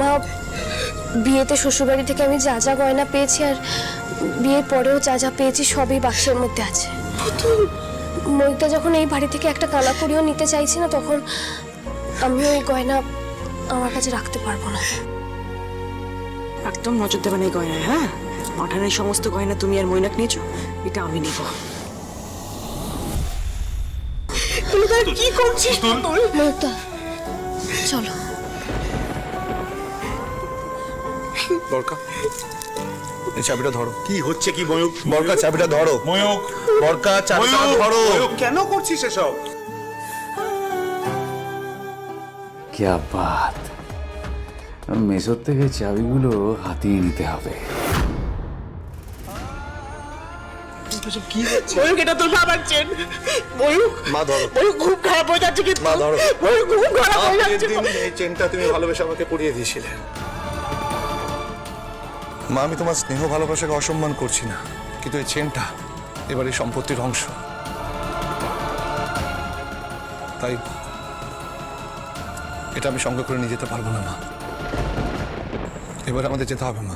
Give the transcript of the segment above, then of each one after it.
মা বিয়েতে শ্বশুরবাড়ি থেকে আমি যা যা গয়না পেয়েছি আর বিয়ের পরেও যা যা পেয়েছি সবই বাক্সের মধ্যে আছে। মইটা যখন এই বাড়ি থেকে একটা কানাকড়িও নিতে চাইছি না তখন আমি ওই গয়না আমার কাছে রাখতে পারব না। একদম নজর দেবেন এই গয়নায় হ্যাঁ? মাঠানের এই সমস্ত গয়না তুমি আর মৈনাক নিয়েছো এটা আমি নিব। কি করছিস তুই মৌতা চলো। বরকা এই চাবিটা ধরো কি হচ্ছে কি ময়ূক বরকা চাবিটা ধরো ময়ূক বরকা চাবিটা ময়ূক ধরো ময়ূক, কেন করছিস এসব क्या बात মেসোর থেকে চাবিগুলো হাতিয়ে নিতে হবে ময়ূক এটা তোর বাবার চেন ময়ূক মা ধরো ময়ূক খুব খারাপ হয়ে যাচ্ছে কিন্তু মা ধরো। ময়ূক খুব খারাপ মা, হয়ে বিয়ের যাচ্ছে দিন এই চেনটা তুমি ভালোবেসে আমাকে পরিয়ে দিয়েছিলে মা, আমি তোমার স্নেহ, ভালোবাসাকে অসম্মান করছি না। কিন্তু এই চেনটা এবার এই সম্পত্তির অংশ। তাই এটা আমি সঙ্গে করে নিয়ে যেতে পারব না, মা। এবার আমাদের যেতে হবে, মা।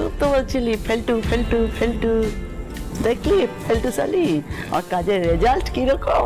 খুব তো বলছিলি ফেলটু ফেলটু ফেলটু। দেখলি ফেলটু সালি আর কাজের রেজাল্ট কীরকম?